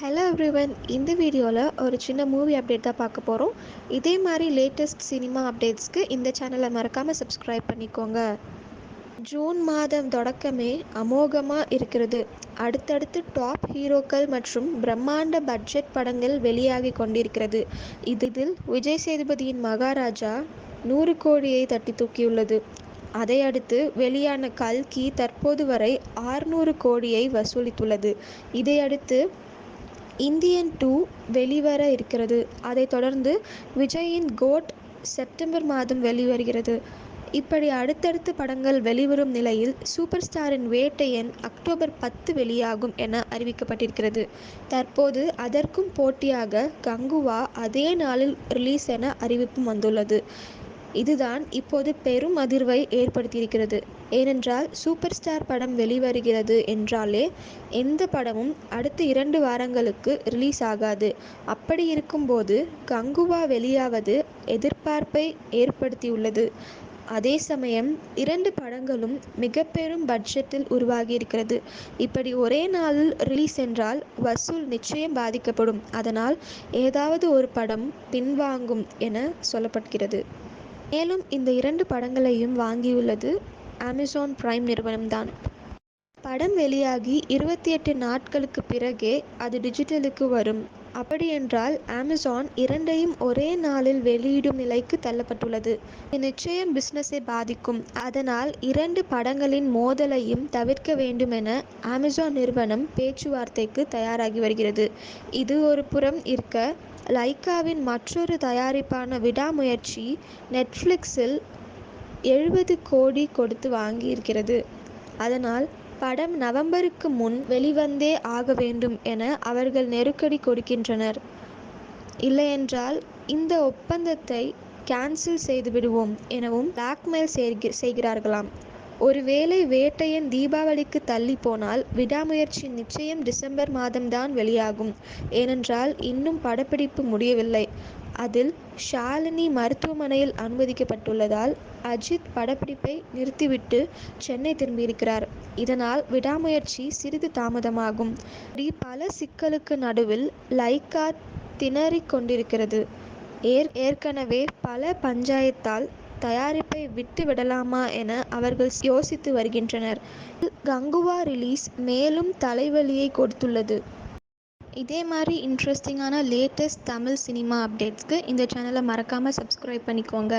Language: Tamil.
ஹலோ எவ்ரிவன் இந்த வீடியோவில் ஒரு சின்ன மூவி அப்டேட் தான் பார்க்க போகிறோம் இதே மாதிரி லேட்டஸ்ட் சினிமா அப்டேட்ஸ்க்கு இந்த சேனலை மறக்காமல் சப்ஸ்கிரைப் பண்ணிக்கோங்க. ஜூன் மாதம் தொடக்கமே அமோகமாக இருக்கிறது. அடுத்தடுத்து டாப் ஹீரோக்கள் மற்றும் பிரம்மாண்ட பட்ஜெட் படங்கள் வெளியாகி கொண்டிருக்கிறது. இதில் விஜய் சேதுபதியின் மகாராஜா நூறு கோடியை தட்டி தூக்கியுள்ளது. அதையடுத்து வெளியான கல்கி தற்போது வரை ஆறுநூறு கோடியை வசூலித்துள்ளது. இதையடுத்து இந்தியன் டூ வெளிவர இருக்கிறது. அதைத் தொடர்ந்து விஜயின் கோட் செப்டம்பர் மாதம் வெளிவருகிறது. இப்படி அடுத்தடுத்து படங்கள் வெளிவரும் நிலையில் சூப்பர் ஸ்டாரின் வேட்டையன் அக்டோபர் பத்து வெளியாகும் என அறிவிக்கப்பட்டிருக்கிறது. தற்போது அதற்கும் போட்டியாக கங்குவா அதே நாளில் ரிலீஸ் என அறிவிப்பும் வந்துள்ளது. இதுதான் இப்போது பெரும் அதிர்வை ஏற்படுத்தியிருக்கிறது. ஏனென்றால் சூப்பர் ஸ்டார் படம் வெளிவருகிறது என்றாலே எந்த படமும் அடுத்த இரண்டு வாரங்களுக்கு ரிலீஸ் ஆகாது. அப்படி இருக்கும்போது கங்குவா வெளியாவது எதிர்பார்ப்பை ஏற்படுத்தியுள்ளது. அதே சமயம் இரண்டு படங்களும் மிக பெரும் பட்ஜெட்டில் உருவாகி இருக்கிறது இப்படி ஒரே நாளில் ரிலீஸ் என்றால் வசூல் நிச்சயம் பாதிக்கப்படும். அதனால் ஏதாவது ஒரு படம் பின்வாங்கும் என சொல்லப்படுகிறது. மேலும் இந்த இரண்டு படங்களையும் வாங்கியுள்ளது அமேசான் பிரைம் நிறுவனம்தான். படம் வெளியாகி இருபத்தி எட்டு நாட்களுக்கு பிறகே அது டிஜிட்டலுக்கு வரும். அப்படியென்றால் அமேசான் இரண்டையும் ஒரே நாளில் வெளியிடும் நிலைக்கு தள்ளப்பட்டுள்ளது. இது நிச்சயம் பிசினஸை பாதிக்கும். அதனால் இரண்டு படங்களின் மோதலையும் தவிர்க்க வேண்டும் என அமேசான் நிறுவனம் பேச்சுவார்த்தைக்கு தயாராகி வருகிறது. இது ஒரு புறம் இருக்க லைக்காவின் மற்றொரு தயாரிப்பான விடாமுயற்சி நெட்ஃப்ளிக்ஸில் எழுபது கோடி கொடுத்து வாங்கியிருக்கிறது. அதனால் படம் நவம்பருக்கு முன் வெளிவந்தே ஆக வேண்டும் என அவர்கள் நெருக்கடி கொடுக்கின்றனர். இல்லையென்றால் இந்த ஒப்பந்தத்தை கேன்சல் செய்து விடுவோம் எனவும் பிளாக்மெயில் செய்கிறார்களாம். ஒருவேளை வேட்டையன் தீபாவளிக்கு தள்ளி போனால் விடாமுயற்சி நிச்சயம் டிசம்பர் மாதம்தான் வெளியாகும். ஏனென்றால் இன்னும் படப்பிடிப்பு முடியவில்லை. அதில் ஷாலினி மருத்துவமனையில் அனுமதிக்கப்பட்டுள்ளதால் அஜித் படப்பிடிப்பை நிறுத்திவிட்டு சென்னை திரும்பியிருக்கிறார். இதனால் விடாமுயற்சி சிறிது தாமதமாகும். இப்படி பல சிக்கலுக்கு நடுவில் லைக்கா திணறிக் கொண்டிருக்கிறது. ஏற் ஏற்கனவே பல பஞ்சாயத்தால் தயாரிப்பை விட்டு விடலாமா என அவர்கள் யோசித்து வருகின்றனர். கங்குவா ரிலீஸ் மேலும் தலைவலியை கொடுத்துள்ளது. இதே மாதிரி இன்ட்ரெஸ்டிங்கான லேட்டஸ்ட் தமிழ் சினிமா அப்டேட்ஸ்க்கு இந்த சேனலை மறக்காமல் சப்ஸ்க்ரைப் பண்ணிக்கோங்க.